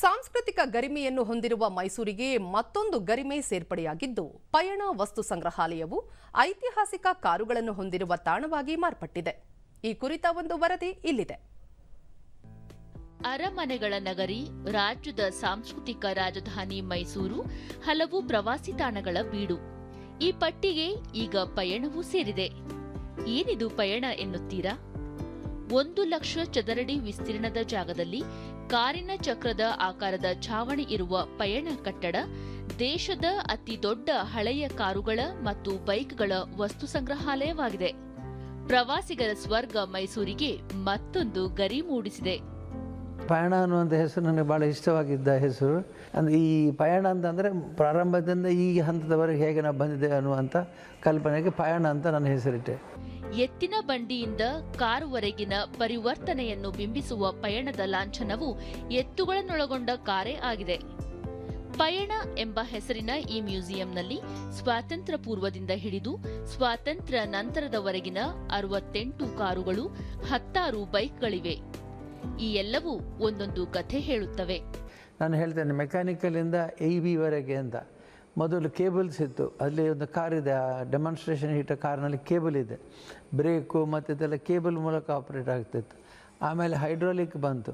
ಸಾಂಸ್ಕೃತಿಕ ಗರಿಮೆಯನ್ನು ಹೊಂದಿರುವ ಮೈಸೂರಿಗೆ ಮತ್ತೊಂದು ಗರಿಮೆ ಸೇರ್ಪಡೆಯಾಗಿದ್ದು, ಪಯಣ ವಸ್ತು ಸಂಗ್ರಹಾಲಯವು ಐತಿಹಾಸಿಕ ಕಾರುಗಳನ್ನು ಹೊಂದಿರುವ ತಾಣವಾಗಿ ಮಾರ್ಪಟ್ಟಿದೆ. ಈ ಕುರಿತ ಒಂದು ವರದಿ ಇಲ್ಲಿದೆ. ಅರಮನೆಗಳ ನಗರಿ, ರಾಜ್ಯದ ಸಾಂಸ್ಕೃತಿಕ ರಾಜಧಾನಿ ಮೈಸೂರು, ಹಲವು ಪ್ರವಾಸಿ ತಾಣಗಳ ಬೀಡು. ಈ ಪಟ್ಟಿಗೆ ಈಗ ಪಯಣವೂ ಸೇರಿದೆ. ಏನಿದು ಪಯಣ ಎನ್ನುತ್ತೀರಾ? ಒಂದು ಲಕ್ಷ ಚದರಡಿ ವಿಸ್ತೀರ್ಣದ ಜಾಗದಲ್ಲಿ ಕಾರಿನ ಚಕ್ರದ ಆಕಾರದ ಛಾವಣಿ ಇರುವ ಪಯಣ ಕಟ್ಟಡ, ದೇಶದ ಅತಿ ದೊಡ್ಡ ಹಳೆಯ ಕಾರುಗಳ ಮತ್ತು ಬೈಕ್ಗಳ ವಸ್ತು ಸಂಗ್ರಹಾಲಯವಾಗಿದೆ. ಪ್ರವಾಸಿಗರ ಸ್ವರ್ಗ ಮೈಸೂರಿಗೆ ಮತ್ತೊಂದು ಗರಿ ಮೂಡಿಸಿದೆ. ಪಯಣ ಅನ್ನುವಂಥ ಹೆಸರು ನನಗೆ ಭಾಳ ಇಷ್ಟವಾಗಿದ್ದ ಹೆಸರು. ಅಂದರೆ ಈ ಪಯಣ ಅಂತಂದರೆ ಪ್ರಾರಂಭದಿಂದ ಈ ಹಂತದವರೆಗೆ ಹೇಗೆ ನಾವು ಬಂದಿದ್ದೇವೆ ಅನ್ನುವಂಥ ಕಲ್ಪನೆಗೆ ಪಯಣ ಅಂತ ನನ್ನ ಹೆಸರಿಟ್ಟೆ. ಎತ್ತಿನ ಬಂಡಿಯಿಂದ ಕಾರುವರೆಗಿನ ಪರಿವರ್ತನೆಯನ್ನು ಬಿಂಬಿಸುವ ಪಯಣದ ಲಾಂಛನವು ಎತ್ತುಗಳನ್ನೊಳಗೊಂಡ ಕಾರೇ ಆಗಿದೆ. ಪಯಣ ಎಂಬ ಹೆಸರಿನ ಈ ಮ್ಯೂಸಿಯಂನಲ್ಲಿ ಸ್ವಾತಂತ್ರ್ಯ ಪೂರ್ವದಿಂದ ಹಿಡಿದು ಸ್ವಾತಂತ್ರ್ಯ ನಂತರದವರೆಗಿನ ಅರವತ್ತೆಂಟು ಕಾರುಗಳು, ಹತ್ತಾರು ಬೈಕ್ಗಳಿವೆ. ಈ ಎಲ್ಲವೂ ಒಂದೊಂದು ಕಥೆ ಹೇಳುತ್ತವೆ. ನಾನು ಹೇಳ್ತೇನೆ ಮೆಕ್ಯಾನಿಕಲಿಂದ ಎ ಬಿವರೆಗೆ ಅಂತ. ಮೊದಲು ಕೇಬಲ್ಸ್ ಇತ್ತು, ಅಲ್ಲಿ ಒಂದು ಕಾರ್ ಇದೆ, ಆ ಡೆಮಾನ್ಸ್ಟ್ರೇಷನ್ ಇಟ್ಟ ಕಾರ್ನಲ್ಲಿ ಕೇಬಲ್ ಇದೆ. ಬ್ರೇಕು ಮತ್ತು ಇದೆಲ್ಲ ಕೇಬಲ್ ಮೂಲಕ ಆಪ್ರೇಟ್ ಆಗ್ತಿತ್ತು. ಆಮೇಲೆ ಹೈಡ್ರಾಲಿಕ್ ಬಂತು,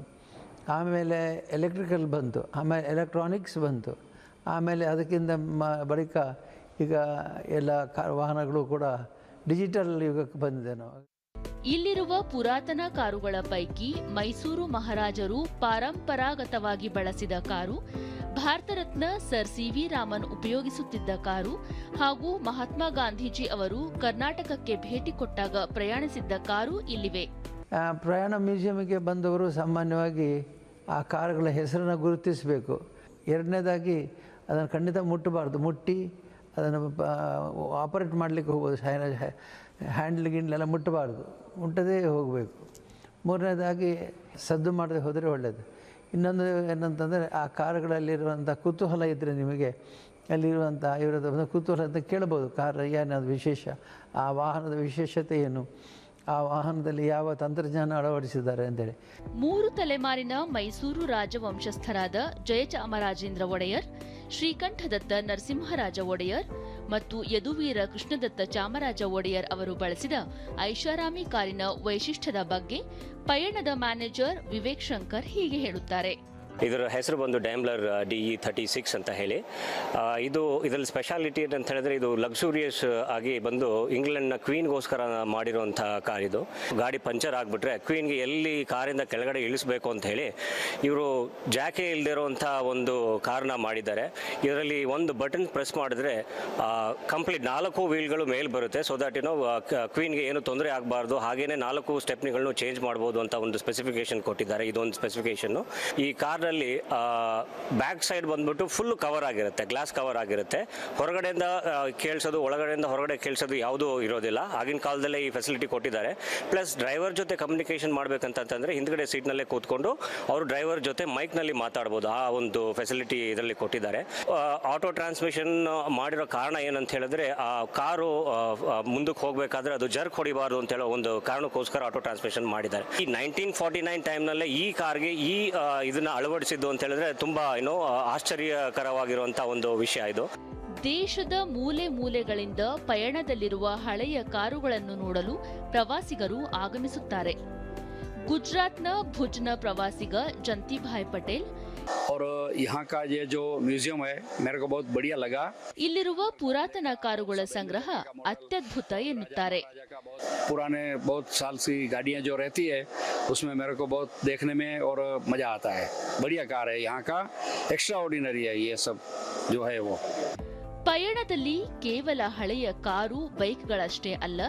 ಆಮೇಲೆ ಎಲೆಕ್ಟ್ರಿಕಲ್ ಬಂತು, ಆಮೇಲೆ ಎಲೆಕ್ಟ್ರಾನಿಕ್ಸ್ ಬಂತು. ಆಮೇಲೆ ಅದಕ್ಕಿಂತ ಮ, ಬಳಿಕ ಈಗ ಎಲ್ಲ ಕಾರ್ ವಾಹನಗಳು ಕೂಡ ಡಿಜಿಟಲ್ ಯುಗಕ್ಕೆ ಬಂದಿದೆ ನಾವು. ಇಲ್ಲಿರುವ ಪುರಾತನ ಕಾರುಗಳ ಪೈಕಿ ಮೈಸೂರು ಮಹಾರಾಜರು ಪರಂಪರಾಗತವಾಗಿ ಬಳಸಿದ car, Bharat Ratna sir C V Raman ಉಪಯೋಗಿಸುತ್ತಿದ್ದ car ಹಾಗೂ ಮಹಾತ್ಮ ಗಾಂಧೀಜಿ ಅವರು ಕರ್ನಾಟಕಕ್ಕೆ ಭೇಟಿ ಕೊಟ್ಟಾಗ ಪ್ರಯಾಣಿಸಿದ್ದ ಕಾರು ಇಲ್ಲಿವೆ. ಪ್ರಯಾಣ ಮ್ಯೂಸಿಯಂಗೆ ಬಂದವರು ಸಾಮಾನ್ಯವಾಗಿ ಆ ಕಾರುಗಳ ಹೆಸರನ್ನು ಗುರುತಿಸಬೇಕು. ಎರಡನೇದಾಗಿ ಅದನ್ನು ಖಂಡಿತ ಮುಟ್ಟಬಾರ್ದು, ಮುಟ್ಟಿ ಅದನ್ನು ಆಪರೇಟ್ ಮಾಡಲಿಕ್ಕೆ ಹೋಗ್ಬೋದು. ಹ್ಯಾಂಡ್ಲ್ ಗಿಂಡ್ಲೆಲ್ಲ ಮುಟ್ಟಬಾರ್ದು. ಮುಟ್ಟದೇ ಹೋಗಬೇಕು. ಮೂರನೇದಾಗಿ ಸದ್ದು ಮಾಡದೆ ಹೋದರೆ ಒಳ್ಳೆಯದು ಇನ್ನೊಂದು ಏನಂತಂದರೆ, ಆ ಕಾರುಗಳಲ್ಲಿರುವಂಥ ಕುತೂಹಲ ಇದ್ದರೆ ನಿಮಗೆ ಅಲ್ಲಿರುವಂಥ ಇವರದ ಕುತೂಹಲ ಅಂತ ಕೇಳ್ಬೋದು. ಕಾರ್ ಏನಾದ್ರು ವಿಶೇಷ? ಆ ವಾಹನದ ವಿಶೇಷತೆ ಏನು? ಆ ವಾಹನದಲ್ಲಿ ಯಾವ ತಂತ್ರಜ್ಞಾನ ಅಳವಡಿಸಿದ್ದಾರೆ ಅಂತೇಳಿ ಮೂರು ತಲೆಮಾರಿನ ಮೈಸೂರು ರಾಜವಂಶಸ್ಥರಾದ ಜಯಚಾಮರಾಜೇಂದ್ರ ಒಡೆಯರ್ ಶ್ರೀಕಂಠದತ್ತ ನರಸಿಂಹರಾಜ ಒಡೆಯರ್ ಮತ್ತು ಯದುವೀರ ಕೃಷ್ಣದತ್ತ ಚಾಮರಾಜ ಒಡೆಯರ್ ಅವರು ಬಳಸಿದ ಐಷಾರಾಮಿ ಕಾರಿನ ವೈಶಿಷ್ಟ್ಯದ ಬಗ್ಗೆ ಪಯಣದ ಮ್ಯಾನೇಜರ್ ವಿವೇಕ್ ಶಂಕರ್ ಹೀಗೆ ಹೇಳುತ್ತಾರೆ. ಇದರ ಹೆಸರು ಬಂದು Daimler D E thirty six ಅಂತ ಹೇಳಿ. ಇದು ಇದರಲ್ಲಿ ಸ್ಪೆಷಾಲಿಟಿ ಅಂತ ಹೇಳಿದ್ರೆ ಇದು ಲಕ್ಸುರಿಯಸ್ ಆಗಿ ಬಂದು ಇಂಗ್ಲೆಂಡ್ನ ಕ್ವೀನ್ಗೋಸ್ಕರ ಮಾಡಿರುವಂಥ ಕಾರ್ ಇದು. ಗಾಡಿ ಪಂಚರ್ ಆಗಿಬಿಟ್ರೆ ಕ್ವೀನ್ಗೆ ಎಲ್ಲಿ ಕಾರಿಂದ ಕೆಳಗಡೆ ಇಳಿಸಬೇಕು ಅಂತ ಹೇಳಿ ಇವರು ಜಾಕೆ ಇಲ್ಲದಿರುವಂಥ ಒಂದು ಕಾರ್ನ ಮಾಡಿದ್ದಾರೆ. ಇದರಲ್ಲಿ ಒಂದು ಬಟನ್ ಪ್ರೆಸ್ ಮಾಡಿದ್ರೆ ಕಂಪ್ಲೀಟ್ ನಾಲ್ಕು ವೀಲ್ಗಳು ಮೇಲೆ ಬರುತ್ತೆ. ಸೊ ದಟ್ ಏನೋ ಕ್ವೀನ್ಗೆ ಏನು ತೊಂದರೆ ಆಗಬಾರ್ದು. ಹಾಗೇನೆ ನಾಲ್ಕು ಸ್ಟೆಪ್ನಿಗಳನ್ನು ಚೇಂಜ್ ಮಾಡ್ಬೋದು ಅಂತ ಒಂದು ಸ್ಪೆಸಿಫಿಕೇಶನ್ ಕೊಟ್ಟಿದ್ದಾರೆ. ಇದೊಂದು ಸ್ಪೆಸಿಫಿಕೇಶನ್ನು ಈ ಕಾರ್ನಲ್ಲಿ ಬ್ಯಾಕ್ ಸೈಡ್ ಬಂದ್ಬಿಟ್ಟು ಫುಲ್ ಕವರ್ ಆಗಿರುತ್ತೆ ಗ್ಲಾಸ್ ಕವರ್ ಆಗಿರುತ್ತೆ. ಹೊರಗಡೆಯಿಂದ ಕೇಳಿಸೋದು, ಒಳಗಡೆಯಿಂದ ಹೊರಗಡೆ ಕೇಳಿಸೋದು ಯಾವುದೂ ಇರೋದಿಲ್ಲ. ಆಗಿನ ಕಾಲದಲ್ಲೇ ಈ ಫೆಸಿಲಿಟಿ ಕೊಟ್ಟಿದ್ದಾರೆ. ಪ್ಲಸ್ ಡ್ರೈವರ್ ಜೊತೆ ಕಮ್ಯುನಿಕೇಷನ್ ಮಾಡಬೇಕಂತಂತಂದರೆ ಹಿಂದ್ಗಡೆ ಸೀಟ್ನಲ್ಲೇ ಕೂತ್ಕೊಂಡು ಅವರು ಡ್ರೈವರ್ ಜೊತೆ ಮೈಕ್ನಲ್ಲಿ ಮಾತಾಡ್ಬೋದು. ಆ ಒಂದು ಫೆಸಿಲಿಟಿ ಇದರಲ್ಲಿ ಕೊಟ್ಟಿದ್ದಾರೆ. ಆಟೋ ಟ್ರಾನ್ಸ್ಮಿಷನ್ ಮಾಡಿರೋ ಕಾರಣ ಏನಂತ ಹೇಳಿದ್ರೆ, ಆ ಕಾರು ಮುಂದಕ್ಕೆ ಹೋಗಬೇಕಾದ್ರೆ ಅದು ಜರ್ಕ್ ಹೊಡಿಬಾರ್ದು ಅಂತ ಹೇಳೋ ಒಂದು ಕಾರಣಕ್ಕೋಸ್ಕರ ಆಟೋ ಟ್ರಾನ್ಸ್ಮಿಷನ್ ಮಾಡಿದ್ದಾರೆ. ಈ ನೈನ್ಟೀನ್ ಫಾರ್ಟಿ ನೈನ್ ಟೈಮ್ನಲ್ಲೇ ಈ ಕಾರ್ಗೆ ಈ ಇದನ್ನ ಇದನ್ನ ಅಳವಡಿಸಿದ್ದು ಅಂತ ಹೇಳಿದ್ರೆ ತುಂಬಾ ಏನೋ ಆಶ್ಚರ್ಯಕರವಾಗಿರುವಂಥ ಒಂದು ವಿಷಯ ಇದು. ದೇಶದ ಮೂಲೆ ಮೂಲೆಗಳಿಂದ ಪಯಣದಲ್ಲಿರುವ ಹಳೆಯ ಕಾರುಗಳನ್ನು ನೋಡಲು ಪ್ರವಾಸಿಗರು ಆಗಮಿಸುತ್ತಾರೆ. ಗುಜರಾತ್ನ ಭುಜ್ನ ಪ್ರವಾಸಿಗ ಜಂತಿಭಾಯ್ ಪಟೇಲ್ और यहाँ का ये जो म्यूजियम है मेरे को बहुत बढ़िया लगा ಇಲ್ಲಿರುವ ಪುರಾತನ ಕಾರುಗಳ ಸಂಗ್ರಹ ಅತ್ಯದ್ಭುತ ಎನ್ನುತ್ತಾರೆ पुराने बहुत साल सी गाड़ियाँ जो रहती है उसमें मेरे को बहुत देखने में और मज़ा आता है बढ़िया कार है यहाँ का एक्स्ट्रा ऑर्डिनरी है ये सब जो है वो ಪಯಣದಲ್ಲಿ ಕೇವಲ ಹಳೆಯ ಕಾರು ಬೈಕ್ಗಳಷ್ಟೇ ಅಲ್ಲ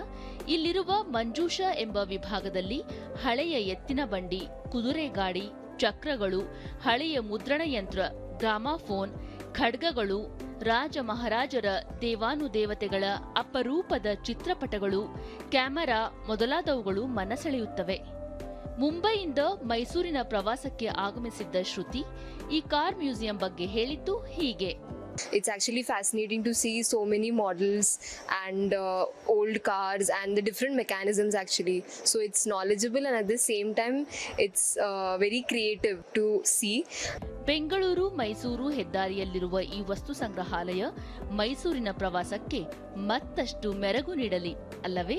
ಇಲ್ಲಿರುವ ಮಂಜೂಷ ಎಂಬ ವಿಭಾಗದಲ್ಲಿ ಹಳೆಯ ಎತ್ತಿನ ಬಂಡಿ ಕುದುರೆ ಗಾಡಿ ಚಕ್ರಗಳು, ಹಳೆಯ ಮುದ್ರಣ ಯಂತ್ರ, ಗ್ರಾಮಾಫೋನ್, ಖಡ್ಗಗಳು ರಾಜ ಮಹಾರಾಜರ ದೇವಾನುದೇವತೆಗಳ ಅಪರೂಪದ ಚಿತ್ರಪಟಗಳು, ಕ್ಯಾಮೆರಾ ಮೊದಲಾದವುಗಳು ಮನಸೆಳೆಯುತ್ತವೆ. ಮುಂಬೈಯಿಂದ ಮೈಸೂರಿನ ಪ್ರವಾಸಕ್ಕೆ ಆಗಮಿಸಿದ್ದ ಶ್ರುತಿ ಈ ಕಾರ್ ಮ್ಯೂಸಿಯಂ ಬಗ್ಗೆ ಹೇಳಿದ್ದು ಹೀಗೆ. It's actually fascinating to see so many models and uh, old cars and the different mechanisms actually. So it's knowledgeable and at the same time it's uh, very creative to see. Bengaluru Mysuru ಹೆದ್ದಾರಿಯಲ್ಲಿರುವ ಈ ವಸ್ತು ಸಂಗ್ರಹಾಲಯ ಮೈಸೂರಿನ ಪ್ರವಾಸಕ್ಕೆ ಮತ್ತಷ್ಟು ಮೆರಗು ನೀಡಲಿ ಅಲ್ಲವೇ